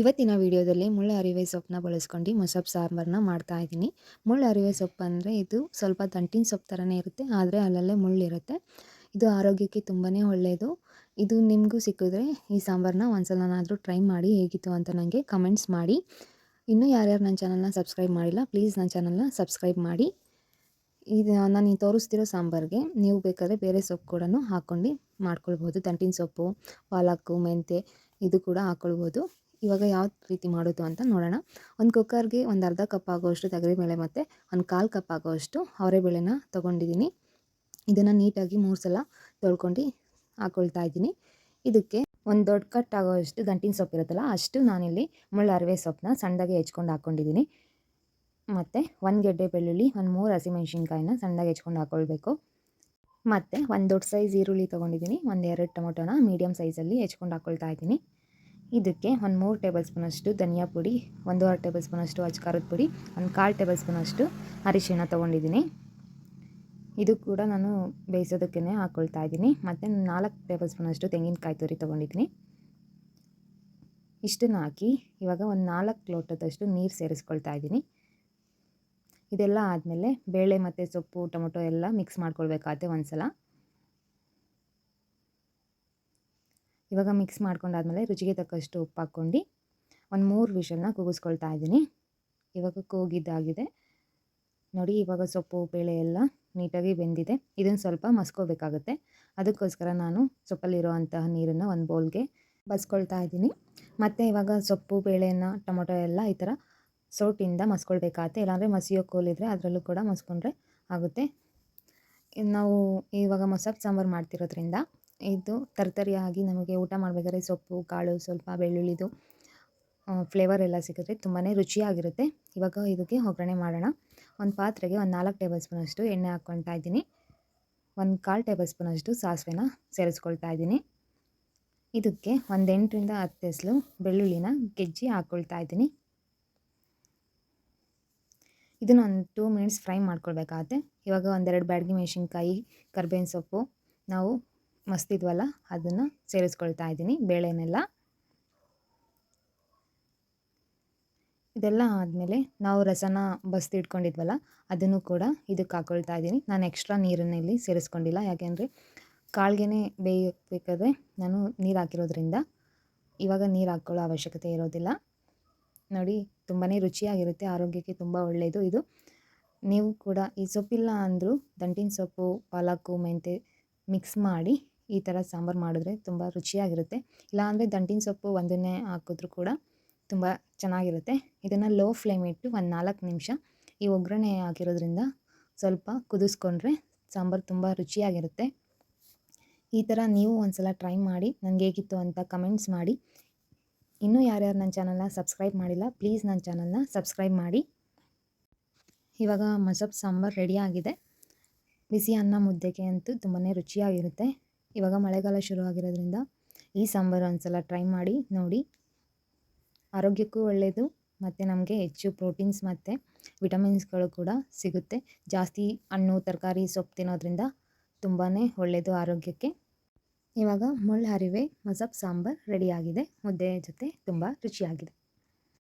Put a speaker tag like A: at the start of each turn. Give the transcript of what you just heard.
A: ಇವತ್ತಿನ ವಿಡಿಯೋದಲ್ಲಿ ಮುಳ್ಳು ಅರಿವೆ ಸೊಪ್ಪನ್ನ ಬಳಸ್ಕೊಂಡು ಮೊಸಪ್ ಸಾಂಬಾರನ್ನ ಮಾಡ್ತಾ ಇದ್ದೀನಿ. ಮುಳ್ಳು ಅರಿವೆ ಸೊಪ್ಪು ಅಂದರೆ ಇದು ಸ್ವಲ್ಪ ದಂಟಿನ ಸೊಪ್ಪು ಥರನೇ ಇರುತ್ತೆ, ಆದರೆ ಅಲ್ಲಲ್ಲೇ ಮುಳ್ಳಿರುತ್ತೆ. ಇದು ಆರೋಗ್ಯಕ್ಕೆ ತುಂಬಾ ಒಳ್ಳೆಯದು ಇದು ನಿಮಗೂ ಸಿಕ್ಕಿದ್ರೆ ಈ ಸಾಂಬಾರನ್ನ ಒಂದ್ಸಲನಾದರೂ ಟ್ರೈ ಮಾಡಿ ಹೇಗಿತ್ತು ಅಂತ ನನಗೆ ಕಮೆಂಟ್ಸ್ ಮಾಡಿ. ಇನ್ನೂ ಯಾರ್ಯಾರು ನನ್ನ ಚಾನಲ್ನ ಸಬ್ಸ್ಕ್ರೈಬ್ ಮಾಡಿಲ್ಲ, ಪ್ಲೀಸ್ ನನ್ನ ಚಾನಲ್ನ ಸಬ್ಸ್ಕ್ರೈಬ್ ಮಾಡಿ. ಇದು, ನಾನು ತೋರಿಸ್ತಿರೋ ಸಾಂಬಾರಿಗೆ ನೀವು ಬೇಕಾದರೆ ಬೇರೆ ಸೊಪ್ಪು ಕೂಡ ಹಾಕ್ಕೊಂಡು ಮಾಡ್ಕೊಳ್ಬೋದು. ದಂಟಿನ ಸೊಪ್ಪು ಪಾಲಕ್ಕು ಮೆಂತೆ ಇದು ಕೂಡ ಹಾಕ್ಕೊಳ್ಬೋದು. ಇವಾಗ ಯಾವ ರೀತಿ ಮಾಡೋದು ಅಂತ ನೋಡೋಣ. ಒಂದು ಕುಕ್ಕರ್ಗೆ ಒಂದು ಅರ್ಧ ಕಪ್ ಆಗೋಷ್ಟು ತೊಗರಿಬೇಳೆ ಮತ್ತು ಒಂದು ಕಾಲು ಕಪ್ ಆಗೋಷ್ಟು ಅವರೆಬೇಳೆನ ತೊಗೊಂಡಿದ್ದೀನಿ ಇದನ್ನು ನೀಟಾಗಿ ಮೂರು ಸಲ ತೊಳ್ಕೊಂಡು ಹಾಕ್ಕೊಳ್ತಾ ಇದ್ದೀನಿ. ಇದಕ್ಕೆ ಒಂದು ದೊಡ್ಡ ಕಟ್ ಆಗೋಷ್ಟು ಗಂಟಿನ ಸೊಪ್ಪು ಇರುತ್ತಲ್ಲ ಅಷ್ಟು ನಾನಿಲ್ಲಿ ಮುಳ್ಳು ಅರವೆ ಸೊಪ್ಪನ್ನ ಸಣ್ಣದಾಗಿ ಹೆಚ್ಕೊಂಡು ಹಾಕ್ಕೊಂಡಿದ್ದೀನಿ ಮತ್ತು ಒಂದು ಗೆಡ್ಡೆ ಬೆಳ್ಳುಳ್ಳಿ, ಒಂದು ಮೂರು ಹಸಿಮೆಣ್ಸಿನ್ಕಾಯಿನ ಸಣ್ಣದಾಗಿ ಹೆಚ್ಕೊಂಡು ಹಾಕ್ಕೊಳ್ಬೇಕು ಮತ್ತು ಒಂದು ದೊಡ್ಡ ಸೈಜ್ ಈರುಳ್ಳಿ ತೊಗೊಂಡಿದ್ದೀನಿ ಒಂದು ಎರಡು ಟೊಮೊಟೊನ ಮೀಡಿಯಮ್ ಸೈಜಲ್ಲಿ ಹೆಚ್ಕೊಂಡು ಹಾಕ್ಕೊಳ್ತಾ ಇದ್ದೀನಿ. ಇದಕ್ಕೆ ಒಂದು ಮೂರು ಟೇಬಲ್ ಸ್ಪೂನಷ್ಟು ಧನಿಯಾ ಪುಡಿ ಒಂದೂವರೆ ಟೇಬಲ್ ಸ್ಪೂನಷ್ಟು ಅಜ್ಕಾರದ ಪುಡಿ, ಒಂದು ಕಾಲು ಟೇಬಲ್ ಸ್ಪೂನಷ್ಟು ಅರಿಶಿಣ ತೊಗೊಂಡಿದ್ದೀನಿ. ಇದು ಕೂಡ ನಾನು ಬೇಯಿಸೋದಕ್ಕೇ ಹಾಕ್ಕೊಳ್ತಾ ಇದ್ದೀನಿ. ಮತ್ತು ನಾಲ್ಕು ಟೇಬಲ್ ಸ್ಪೂನಷ್ಟು ತೆಂಗಿನಕಾಯಿ ತುರಿ ತೊಗೊಂಡಿದ್ದೀನಿ. ಇಷ್ಟನ್ನು ಹಾಕಿ ಇವಾಗ ಒಂದು ನಾಲ್ಕು ಲೋಟದಷ್ಟು ನೀರು ಸೇರಿಸ್ಕೊಳ್ತಾ ಇದ್ದೀನಿ. ಇದೆಲ್ಲ ಆದಮೇಲೆ ಬೇಳೆ ಮತ್ತು ಸೊಪ್ಪು, ಟೊಮೊಟೊ ಎಲ್ಲ ಮಿಕ್ಸ್ ಮಾಡ್ಕೊಳ್ಬೇಕಾಗುತ್ತೆ ಒಂದು ಸಲ ಇವಾಗ ಮಿಕ್ಸ್ ಮಾಡ್ಕೊಂಡಾದ್ಮೇಲೆ ರುಚಿಗೆ ತಕ್ಕಷ್ಟು ಉಪ್ಪು ಹಾಕ್ಕೊಂಡು ಒಂದು ಮೂರು ವಿಷಲ್ನ ಕೂಗಿಸ್ಕೊಳ್ತಾ ಇದ್ದೀನಿ. ಇವಾಗ ಕೂಗಿದ್ದಾಗಿದೆ. ನೋಡಿ, ಇವಾಗ ಸೊಪ್ಪು, ಬೇಳೆ ಎಲ್ಲ ನೀಟಾಗಿ ಬೆಂದಿದೆ. ಇದನ್ನು ಸ್ವಲ್ಪ ಮಸ್ಕೋಬೇಕಾಗುತ್ತೆ. ಅದಕ್ಕೋಸ್ಕರ ನಾನು ಸೊಪ್ಪಲ್ಲಿರೋ ಅಂತಹ ನೀರನ್ನು ಒಂದು ಬೌಲ್ಗೆ ಬಸ್ಕೊಳ್ತಾ ಇದ್ದೀನಿ. ಮತ್ತು ಇವಾಗ ಸೊಪ್ಪು, ಬೇಳೆಯನ್ನು, ಟೊಮೊಟೊ ಎಲ್ಲ ಈ ಥರ ಸೋಟಿಂದ ಮಸ್ಕೊಳ್ಬೇಕಾಗುತ್ತೆ. ಇಲ್ಲಾಂದರೆ ಮಸಿಯೋ ಕೋಲಿದ್ರೆ ಅದರಲ್ಲೂ ಕೂಡ ಮಸ್ಕೊಂಡ್ರೆ ಆಗುತ್ತೆ. ನಾವು ಇವಾಗ ಮೊಸಪ್ ಸಾಂಬಾರು ಮಾಡ್ತಿರೋದ್ರಿಂದ ಇದು ತರ್ತರಿಯಾಗಿ ನಮಗೆ ಊಟ ಮಾಡಬೇಕಾದ್ರೆ ಸೊಪ್ಪು, ಕಾಳು, ಸ್ವಲ್ಪ ಬೆಳ್ಳುಳ್ಳಿದು ಫ್ಲೇವರ್ ಎಲ್ಲ ಸಿಗುತ್ತೆ. ತುಂಬಾ ರುಚಿಯಾಗಿರುತ್ತೆ. ಇವಾಗ ಇದಕ್ಕೆ ಒಗ್ಗರಣೆ ಮಾಡೋಣ. ಒಂದು ಪಾತ್ರೆಗೆ ಒಂದು ನಾಲ್ಕು ಟೇಬಲ್ ಸ್ಪೂನಷ್ಟು ಎಣ್ಣೆ ಹಾಕ್ಕೊಳ್ತಾ ಇದ್ದೀನಿ. ಒಂದು ಕಾಲು ಟೇಬಲ್ ಸ್ಪೂನಷ್ಟು ಸಾಸಿವೆನ ಸೇರಿಸ್ಕೊಳ್ತಾ ಇದ್ದೀನಿ. ಇದಕ್ಕೆ ಒಂದು ಎಂಟರಿಂದ ಹತ್ತು ಎಸಲು ಬೆಳ್ಳುಳ್ಳಿನ ಗೆಜ್ಜಿ ಹಾಕ್ಕೊಳ್ತಾ ಇದ್ದೀನಿ. ಇದನ್ನು ಒಂದು ಟೂ ಮಿನಿಟ್ಸ್ ಫ್ರೈ ಮಾಡ್ಕೊಳ್ಬೇಕಾಗತ್ತೆ. ಇವಾಗ ಒಂದೆರಡು ಬ್ಯಾಡಗಿ ಮೆಣಸಿನ್ಕಾಯಿ, ಕರ್ಬೇವಿನ ಸೊಪ್ಪು, ನಾವು ಮಸ್ತಿದ್ವಲ್ಲ? ಅದನ್ನು ಸೇರಿಸ್ಕೊಳ್ತಾ ಇದ್ದೀನಿ ಬೇಳೆನೆಲ್ಲ. ಇದೆಲ್ಲ ಆದಮೇಲೆ ನಾವು ರಸನ ಬಸ್ದಿಟ್ಕೊಂಡಿದ್ವಲ್ಲ ಅದನ್ನು ಕೂಡ ಇದಕ್ಕೆ ಹಾಕ್ಕೊಳ್ತಾ ಇದ್ದೀನಿ. ನಾನು ಎಕ್ಸ್ಟ್ರಾ ನೀರನ್ನು ಇಲ್ಲಿ ಸೇರಿಸ್ಕೊಂಡಿಲ್ಲ. ಯಾಕೆಂದರೆ ಕಾಳ್ಗೆನೆ ಬೇಯಬೇಕಾದ್ರೆ ನಾನು ನೀರು ಹಾಕಿರೋದ್ರಿಂದ ಇವಾಗ ನೀರು ಹಾಕ್ಕೊಳ್ಳೋ ಅವಶ್ಯಕತೆ ಇರೋದಿಲ್ಲ. ನೋಡಿ ತುಂಬಾ ರುಚಿಯಾಗಿರುತ್ತೆ, ಆರೋಗ್ಯಕ್ಕೆ ತುಂಬ ಒಳ್ಳೆಯದು ಇದು. ನೀವು ಕೂಡ ಈ ಸೊಪ್ಪಿಲ್ಲ ಅಂದರೂ ದಂಟಿನ ಸೊಪ್ಪು ಪಾಲಕ್ಕು ಮೆಂತೆ ಮಿಕ್ಸ್ ಮಾಡಿ ಈ ಥರ ಸಾಂಬಾರು ಮಾಡಿದ್ರೆ ತುಂಬ ರುಚಿಯಾಗಿರುತ್ತೆ. ಇಲ್ಲಾಂದರೆ ದಂಟಿನ ಸೊಪ್ಪು ಒಂದನ್ನೇ ಹಾಕಿದ್ರು ಕೂಡ ತುಂಬ ಚೆನ್ನಾಗಿರುತ್ತೆ. ಇದನ್ನು ಲೋ ಫ್ಲೇಮ್ ಇಟ್ಟು ಒಂದು ನಾಲ್ಕು ನಿಮಿಷ ಈ ಒಗ್ಗರಣೆ ಹಾಕಿರೋದ್ರಿಂದ ಸ್ವಲ್ಪ ಕುದಿಸ್ಕೊಂಡ್ರೆ ಸಾಂಬಾರು ತುಂಬ ರುಚಿಯಾಗಿರುತ್ತೆ. ಈ ಥರ ನೀವು ಒಂದು ಸಲ ಟ್ರೈ ಮಾಡಿ, ನನಗೆ ಹೇಗಿತ್ತು ಅಂತ ಕಮೆಂಟ್ಸ್ ಮಾಡಿ. ಇನ್ನೂ ಯಾರ್ಯಾರು ನನ್ನ ಚಾನಲ್ನ ಸಬ್ಸ್ಕ್ರೈಬ್ ಮಾಡಿಲ್ಲ, ಪ್ಲೀಸ್ ನನ್ನ ಚಾನಲ್ನ ಸಬ್ಸ್ಕ್ರೈಬ್ ಮಾಡಿ. ಇವಾಗ ಮಸಬ್ ಸಾಂಬಾರು ರೆಡಿಯಾಗಿದೆ ಬಿಸಿ ಅನ್ನ ಮುದ್ದೆಗೆ ಅಂತೂ ತುಂಬಾ ರುಚಿಯಾಗಿರುತ್ತೆ. ಇವಾಗ ಮಳೆಗಾಲ ಶುರು ಆಗಿರೋದ್ರಿಂದ ಈ ಸಾಂಬಾರು ಒಂದ್ಸಲ ಟ್ರೈ ಮಾಡಿ, ನೋಡಿ. ಆರೋಗ್ಯಕ್ಕೂ ಒಳ್ಳೆಯದು ಮತ್ತು ನಮಗೆ ಹೆಚ್ಚು ಪ್ರೋಟೀನ್ಸ್ ಮತ್ತು ವಿಟಮಿನ್ಸ್ಗಳು ಕೂಡ ಸಿಗುತ್ತೆ. ಜಾಸ್ತಿ ಹಣ್ಣು, ತರಕಾರಿ, ಸೊಪ್ಪು ತಿನ್ನೋದ್ರಿಂದ ತುಂಬಾ ಒಳ್ಳೆಯದು ಆರೋಗ್ಯಕ್ಕೆ. ಇವಾಗ ಮುಳ್ಳು ಹರಿವೆ ಮಸಬ್ ಸಾಂಬಾರು ರೆಡಿಯಾಗಿದೆ ಮುದ್ದೆ ಜೊತೆ ತುಂಬ ರುಚಿಯಾಗಿದೆ.